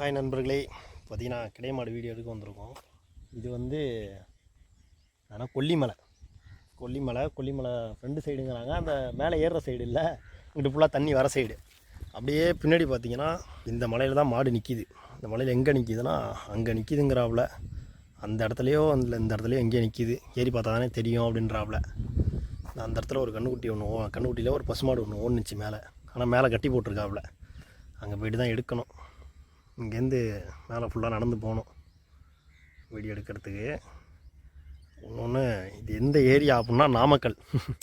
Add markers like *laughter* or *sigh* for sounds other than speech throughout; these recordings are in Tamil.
ஹாய் நண்பர்களே. பார்த்தீங்கன்னா கிடைமாடு வீடியோ எடுக்க வந்திருக்கோம். இது வந்து ஆனால் கொல்லிமலை. கொல்லிமலை கொல்லிமலை ஃப்ரெண்டு சைடுங்கிறாங்க அந்த மேலே ஏறுற சைடு இல்லை. இங்கிட்டு ஃபுல்லாக தண்ணி வர சைடு அப்படியே பின்னாடி பார்த்தீங்கன்னா இந்த மலையில் தான் மாடு நிற்கிது இந்த மலையில் எங்கே நிற்கிதுன்னா அங்கே நிற்கிதுங்கிறாப்புல அந்த இடத்துலையோ அந்த இந்த இடத்துலையோ எங்கேயோ நிற்கிது ஏறி பார்த்தா தானே தெரியும் அப்படின்றாப்புல. அந்த இடத்துல ஒரு கண்ணுக்குட்டி ஒன்று ஓ கண்ணுக்குட்டியில் ஒரு பசுமாடு ஒன்று ஓடுனுச்சு மேலே. ஆனால் மேலே கட்டி போட்டிருக்காப்புல. அங்கே போயிட்டு தான் எடுக்கணும். இங்கேருந்து மேலே ஃபுல்லாக நடந்து போகணும். வீடியோ எடுக்கிறதுக்கு. இன்னொன்று இது எந்த ஏரியா அப்படின்னா நாமக்கல். *laughs*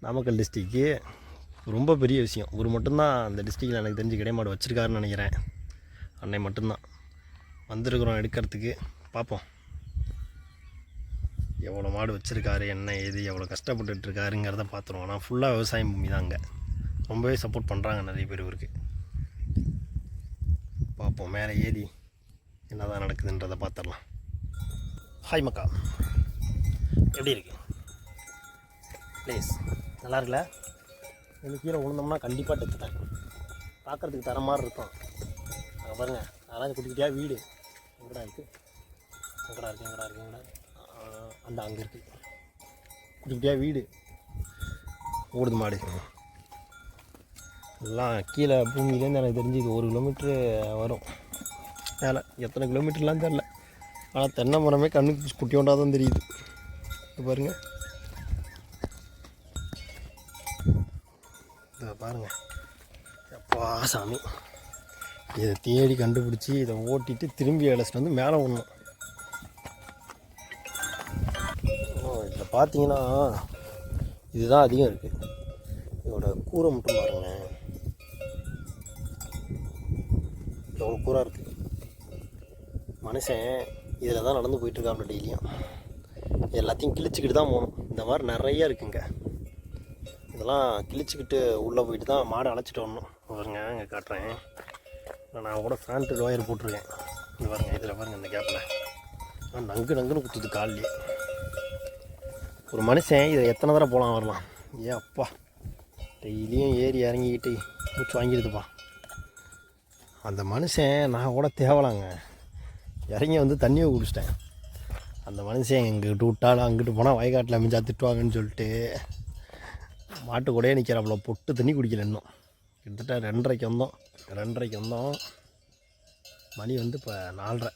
நாமக்கல் டிஸ்ட்ரிக்கு ரொம்ப பெரிய விஷயம். இவர் மட்டும்தான் அந்த டிஸ்ட்ரிக்டில் எனக்கு தெரிஞ்சு கிடைமாடு வச்சுருக்காருன்னு நினைக்கிறேன். அன்னை மட்டும்தான். வந்திருக்கிறோம் எடுக்கிறதுக்கு. பார்ப்போம் எவ்வளோ மாடு வச்சுருக்காரு என்ன ஏது எவ்வளோ கஷ்டப்பட்டுருக்காருங்கிறத பார்த்துருவோம் ஆனால் ஃபுல்லாக விவசாயம் பூமி தான் அங்கே. ரொம்பவே சப்போர்ட் பண்ணுறாங்க நிறைய பேர் இவருக்கு. பார்ப்போம். மேலே ஏறி என்னதான் நடக்குதுன்றதை பார்த்துடலாம். ஹாய் மக்கா. எப்படி இருக்கு? ப்ளீஸ் நல்லா இருக்குல்ல எனக்கு கீழே விழுந்தோம்னா கண்டிப்பாக டெத்து தான். பார்க்குறதுக்கு தர மாதிரி இருக்கும். அங்கே பாருங்க. அதெல்லாம் குட்டிக்கிட்டியா வீடு. எங்கடா இருக்குது எங்கடா இருக்குது எங்கடா இருக்குது எங்கடா அந்த அங்கே இருக்குது குட்டிக்கிட்டியா வீடு. ஓடுது மாடு. எல்லாம் கீழே பூமியிலேருந்து எனக்கு தெரிஞ்சு இது ஒரு கிலோமீட்ரு வரும். மேலே எத்தனை கிலோமீட்டர்லாம் தெரில. ஆனால் தென்னை மரமே கண்ணுக்கு குட்டியோண்டா தான் தெரியுது. இது பாருங்கள் இதை பாருங்கள் எப்பா சாமி. இதை தேடி கண்டுபிடிச்சி இதை ஓட்டிட்டு திரும்பி அழைச்சிட்டு வந்து மேலே விடணும். இதில் பார்த்தீங்கன்னா இதுதான் அதிகம் இருக்குது இதோட கூரை மட்டும் பாருங்களேன் எவ்வளோ கூறாக இருக்குது மனுஷன் இதில் தான் நடந்து போயிட்டுருக்காப்ல டெய்லியும். எல்லாத்தையும் கிழிச்சிக்கிட்டு தான் போகணும். இந்த மாதிரி நிறைய இருக்குங்க. இதெல்லாம் கிழிச்சிக்கிட்டு உள்ளே போயிட்டு தான் மாடை அழைச்சிட்டு வரணும். பாருங்க இங்கே காட்டுறேன். நான் கூட ஃபேண்ட்டு லோயர் போட்டிருக்கேன். இங்கே பாருங்க இதில் பாருங்க இந்த கேப்பில் நங்கு நங்குன்னு குத்துது கால்லேயே ஒரு மனுஷன் இதை எத்தனை தடவை போகலாம் வரலாம். ஏ அப்பா. டெய்லியும் ஏறி இறங்கிக்கிட்டு மூச்சு வாங்கிடுதுப்பா. அந்த மனுஷன் நான் கூட தேவலாங்க. இறங்கி வந்து தண்ணியை குடிச்சிட்டேன். அந்த மனுஷன் எங்கிட்ட விட்டாலும் அங்கிட்டு போனால் வயக்காட்டில் அமைஞ்சா திட்டுவாங்கன்னு சொல்லிட்டு மாட்டு கூடயே நிற்கிறாப்புல பொட்டு தண்ணி குடிக்கல இன்னும். கிட்டத்தட்ட ரெண்டரைக்கு வந்தோம். ரெண்டரைக்கு வந்தோம். மணி வந்து இப்போ நாலரை.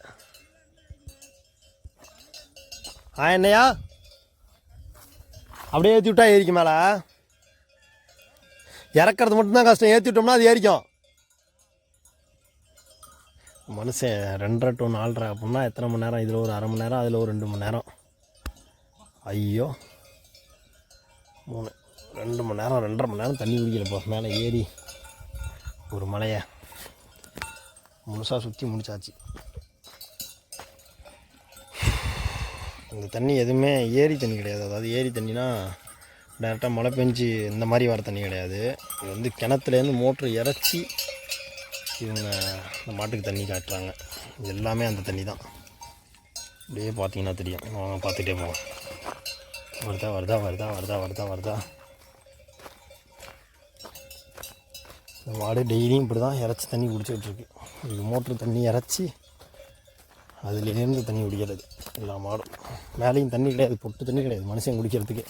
ஆ என்னையா? அப்படியே ஏற்றி விட்டா ஏரிக்கு மேலே? இறக்கிறது மட்டும்தான் கஷ்டம். ஏற்றி விட்டோம்னா அது ஏறிக்கும் மனுஷன் ரெண்டரை டு நாலரை அப்படின்னா எத்தனை மணி நேரம்? இதில் ஒரு அரை மணி நேரம் அதில் ஒரு ரெண்டு மணி நேரம். ஐயோ. மூணு ரெண்டு மணி நேரம் ரெண்டரை மணி நேரம் தண்ணி குடிக்கிறப்போ மேலே ஏறி ஒரு மலையை முழுசாக சுற்றி முடிச்சாச்சு. இந்த தண்ணி எதுவுமே ஏரி தண்ணி கிடையாது. அதாவது ஏரி தண்ணினா டேரெக்டாக மழை பெஞ்சு இந்த மாதிரி வர தண்ணி கிடையாது. இது வந்து கிணத்துலேருந்து மோட்ரு இறச்சி இவங்க இந்த மாட்டுக்கு தண்ணி காட்டுறாங்க. இது எல்லாமே அந்த தண்ணி தான் அப்படியே பார்த்தீங்கன்னா தெரியும். வாங்க பார்த்துட்டே போவோம். வருதா வருதா வருதா வருதா வருதா வருதா? இந்த மாடு டெய்லியும் இப்படி தான் இறச்சி தண்ணி குடிச்சிக்கிட்டு இருக்கு. இது மோட்ரு தண்ணி இறச்சி அதுலேருந்து தண்ணி குடிக்கிறது. எல்லா மாடும். மேலேயும் தண்ணி கிடையாது பொட்டு தண்ணி கிடையாது மனுஷன் குடிக்கிறதுக்கு.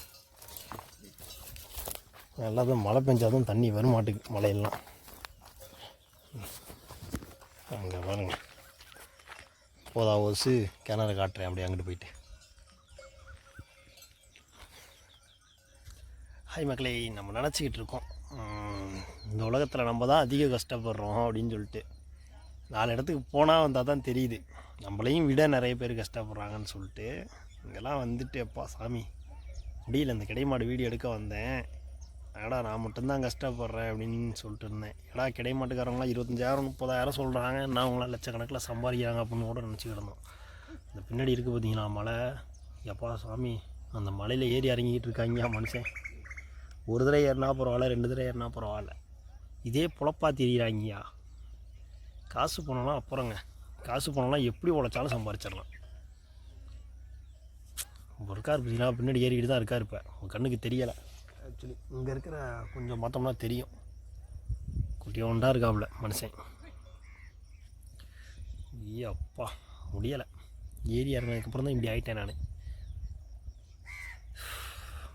எல்லாத்தையும் மழை பெஞ்சாதான் தண்ணி வரும் மாட்டுக்கு மழையெல்லாம். அங்கே பாருங்க. போதா ஓசு கிணறு காட்டுறேன். அப்படியே அங்கிட்டு போயிட்டு. ஹாய் மக்களே நம்ம நினச்சிக்கிட்டு இருக்கோம். இந்த உலகத்தில் நம்ம தான் அதிக கஷ்டப்படுறோம் அப்படின்னு சொல்லிட்டு. நாலு இடத்துக்கு போனால் வந்தால் தான் தெரியுது. நம்மளையும் விட நிறைய பேர் கஷ்டப்படுறாங்கன்னு சொல்லிட்டு. இங்கெல்லாம் வந்துட்டு அப்பா சாமி. முடியல இந்த கிடைமாடு வீடியோ எடுக்க வந்தேன். ஏடா நான் மட்டும்தான் கஷ்டப்படுறேன் அப்படின்னு சொல்லிட்டு இருந்தேன். ஏடா கிடைமாட்டுக்காரங்களாம் இருபத்தஞ்சாயிரம் முப்பதாயிரம் சொல்கிறாங்க நான் அவங்களாம் லட்சக்கணக்கில் சம்பாதிக்கிறாங்க அப்படின்னு கூட நினச்சிக்கிட்டு இருந்தோம். இந்த பின்னாடி இருக்குது பார்த்தீங்கன்னா மலை? எப்பா சாமி அந்த மலையில் ஏறி இறங்கிக்கிட்டு இருக்காங்க மனுஷன். ஒரு தடவை ஏறினா பரவாயில்ல ரெண்டு தடவை ஏறினா பரவாயில்ல. இதே புழப்பா தெரியுறாங்கய்யா. காசு போனோம்னா அப்புறங்க. காசு போனோம்னா எப்படி உழைச்சாலும் சம்பாரிச்சிடலாம். இப்போ இருக்கார் பார்த்தீங்கன்னா பின்னாடி ஏறிக்கிட்டு தான் இருக்கார் இப்போ. உங்கள் கண்ணுக்கு தெரியலை. ஆக்சுவலி இங்கே இருக்கிற கொஞ்சம் பார்த்தோம்னா தெரியும். குட்டியோண்டாக இருக்காப்புல மனுஷன். ஐயோ அப்பா முடியலை. ஏறி இறங்கினதுக்கப்புறம் தான் இப்படி ஆகிட்டேன் நான்.